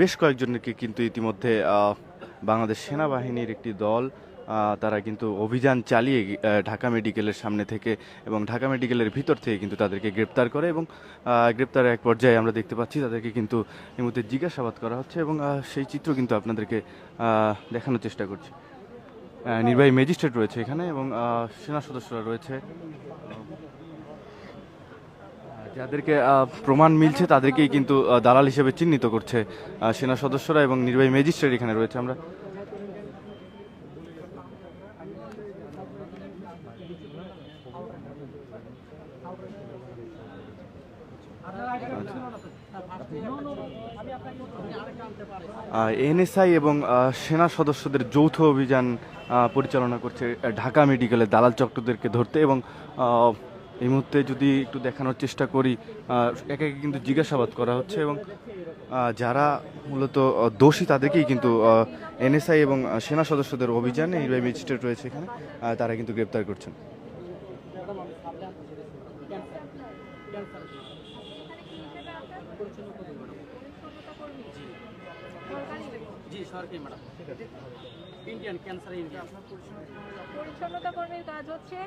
বেশ কয়েকজনকে কিন্তু ইতিমধ্যে বাংলাদেশ সেনাবাহিনীর একটি দল তারা কিন্তু অভিযান চালিয়ে ঢাকা মেডিকেলের সামনে থেকে এবং ঢাকা মেডিকেলের ভিতর থেকে কিন্তু তাদেরকে গ্রেপ্তার করে এবং গ্রেপ্তারের এক পর্যায়ে আমরা দেখতে পাচ্ছি তাদেরকে কিন্তু এই মুহূর্তে জিজ্ঞাসাবাদ করা হচ্ছে এবং সেই চিত্র কিন্তু আপনাদেরকে দেখানোর চেষ্টা করছি। নির্বাহী ম্যাজিস্ট্রেট রয়েছে এখানে এবং সেনা সদস্যরা রয়েছে। যাদেরকে প্রমাণ মিলছে, তাদেরকেই কিন্তু দালাল হিসেবে চিহ্নিত করছে সেনা সদস্যরা এবং নির্বাহী ম্যাজিস্ট্রেট এখানে রয়েছে। আমরা এনএসআই এবং সেনা সদস্যদের যৌথ অভিযান পরিচালনা করছে ঢাকা মেডিকেলের দালাল চক্রদেরকে ধরতে এবং এই মুহূর্তে যদি একটু দেখানোর চেষ্টা করি একে একে কিন্তু জিজ্ঞাসাবাদ করা হচ্ছে এবং যারা মূলত দোষী তাদেরকেই কিন্তু এনএসআই এবং সেনা সদস্যদের অভিযানে নির্বাহী ম্যাজিস্ট্রেট রয়েছে এখানে তারা কিন্তু গ্রেপ্তার করছেন। সরকারি ম্যাডাম। ইন্ডিয়ান ক্যান্সার ইন্ডিয়া পরিচ্ছন্নতা কর্মীর কাজ হচ্ছে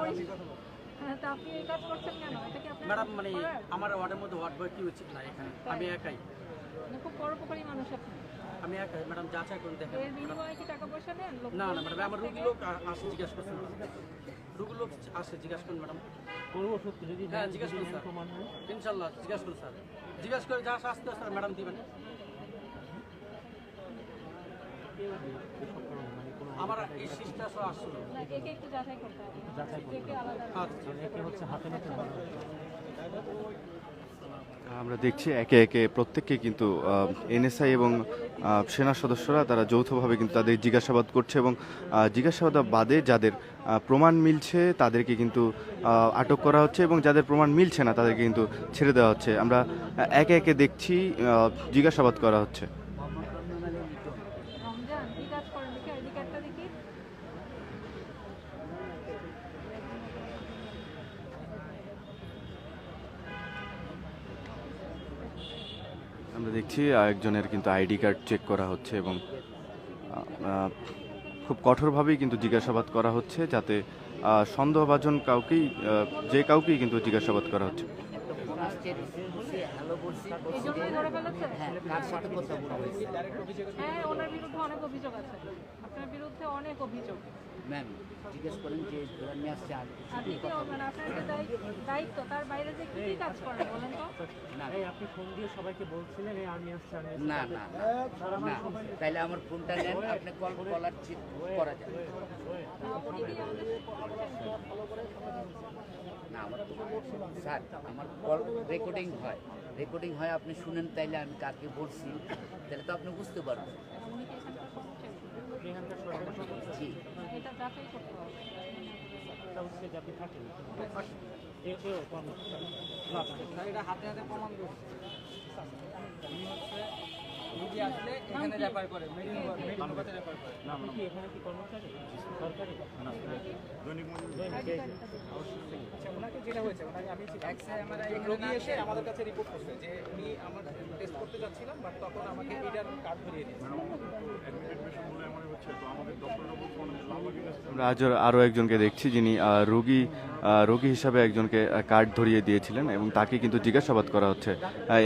পরিষ্কার হ্যাঁ, তা আপনি এই কাজ করছেন কেন? এটা কি আপনার ম্যাডাম মানে আমার ওয়ার্ডের মধ্যে ওয়ার্ড বয় কি উচিত না এখানে আমি একাই। মানে খুব পরোপকারী মানুষ আপনি। আমি একাই ম্যাডাম যাচাই করে দেখেন। এর বিনিময়ে কি টাকা পয়সা দেন? লোক না না ম্যাডাম আমার রুগী লোক আসে জিজ্ঞাসা করছেন। রুগী লোক আসে জিজ্ঞাসা করুন ম্যাডাম। করব সত্যি যদি হ্যাঁ জিজ্ঞাসা করুন স্যার। ইনশাল্লাহ জিজ্ঞাসা করুন স্যার। জিজ্ঞাসা করে যা আসতে স্যার ম্যাডাম দিবেন। আমার এই আচ্ছা হাতে নাতে আমরা দেখছি একে একে প্রত্যেককে কিন্তু এনএসআই এবং সেনা সদস্যরা তারা যৌথভাবে কিন্তু তাদের জিজ্ঞাসাবাদ করছে এবং জিজ্ঞাসাবাদ বাদে যাদের প্রমাণ মিলছে তাদেরকে কিন্তু আটক করা হচ্ছে এবং যাদের প্রমাণ মিলছে না তাদেরকে কিন্তু ছেড়ে দেওয়া হচ্ছে। আমরা একে একে দেখছি জিজ্ঞাসাবাদ করা হচ্ছে রমজান কি কাজ করেন দেখি আইডি কার্ডটা দেখি। আমরা দেখছি একজনের কিন্তু আইডি কার্ড চেক করা হচ্ছে এবং খুব কঠোরভাবেই কিন্তু জিজ্ঞাসাবাদ করা হচ্ছে যাতে সন্দেহভাজন কাউকেই যে কাউকেই কিন্তু জিজ্ঞাসাবাদ করা হচ্ছে। এই জন্যই ধরে ফেলেছে? কার সাথে কথা বলব হ্যাঁ ওনার বিরুদ্ধে অনেক অভিযোগ আছে। আপনার বিরুদ্ধে অনেক অভিযোগ। ম্যাম জিজ্ঞেস করেন যে নিয়ে আসছে আর আপনি কি মানে আপনার যে দায়িত্ব- দায়িত্ব? তার বাইরে যে কি কি কাজ করেন বলেন তো? না। এই আপনি ফোন দিয়ে সবাইকে বলছিলেন এই আর্মি আসছে আসছে। না না না। তাইলে আমার ফোনটা নেন আপনি কল কলার করা আমাদের না আমার স্যার আমার কল রেকর্ডিং হয়। রেকর্ডিং হয় আপনি শুনেন তাইলে আমি কাকে বলছি। তাহলে তো আপনি বুঝতে পারবেন। জি। এখানে করে কি কি কর্মচারী? সরকারি? আচ্ছা আমার আজ আরও একজনকে দেখছি যিনি রোগী রোগী হিসাবে একজনকে কার্ড ধরিয়ে দিয়েছিলেন এবং তাকে কিন্তু জিজ্ঞাসাবাদ করা হচ্ছে।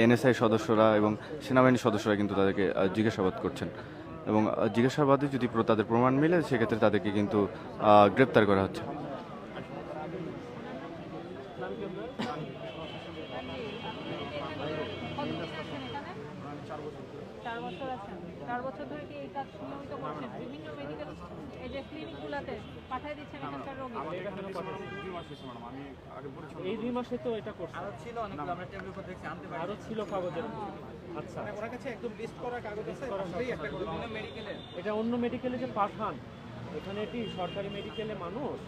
এনএসআই সদস্যরা এবং সেনাবাহিনীর সদস্যরা কিন্তু তাদেরকে জিজ্ঞাসাবাদ করছেন। এবং জিজ্ঞাসাবাদে যদি তাদের প্রমাণ মিলে, সেক্ষেত্রে তাদেরকে কিন্তু গ্রেপ্তার করা হচ্ছে কতদিন আছেন এখানে চার বছর আছেন চার বছর ধরে কি এই কাজ নিয়মিত করছেন বিভিন্ন মেডিকেল এই যে ক্লিনিকগুলোতে পাঠিয়ে দিচ্ছেন এখানকার রোগী। এই দুই মাসে তো এটা করছে। আরও ছিল অনেকগুলো আমরা টেবিলের উপর দেখছি আনতে পারি আরও ছিল কাগজের আচ্ছা। ওনার কাছে একদম লিস্ট করা কাগজ আছে এটা অন্য মেডিকেলে যে পাঠান এখানে এটি সরকারি মেডিকেলে মানুষ?